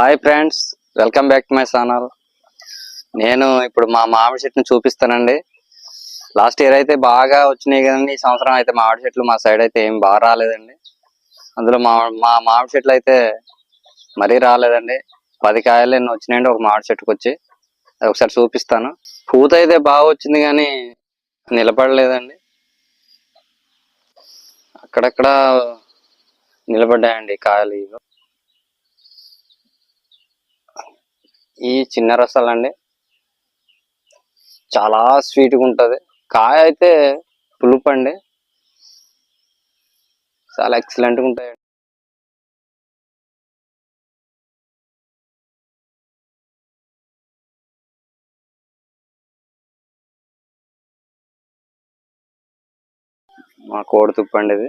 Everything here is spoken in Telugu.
Hi friends welcome back to my channel. నేను ఇప్పుడు మా మామిడి చెట్టుని చూపిస్తానండి. లాస్ట్ ఇయర్ అయితే బాగా వచ్చినాయి కదండి ఈ సంవత్సరం అయితే మామిడి చెట్లు మా సైడ్ అయితే ఏం బాగా రాలేదండి. అందులో మా మా మామిడి చెట్లు అయితే మరీ రాలేదండి. పది కాయలు ఎన్ని వచ్చినాయండి ఒక మామిడి చెట్టుకు వచ్చి. అది ఒకసారి చూపిస్తాను. పూత అయితే బాగా వచ్చింది కానీ నిలబడలేదండి. అక్కడక్కడ నిలబడ్డాయండి కాయలు ఈ చిన్న రసాలు అండి. చాలా స్వీట్గా ఉంటుంది. కాయ అయితే పులుపు అండి. చాలా ఎక్సలెంట్గా ఉంటాయి. మా కోడి తుప్పండి ఇది.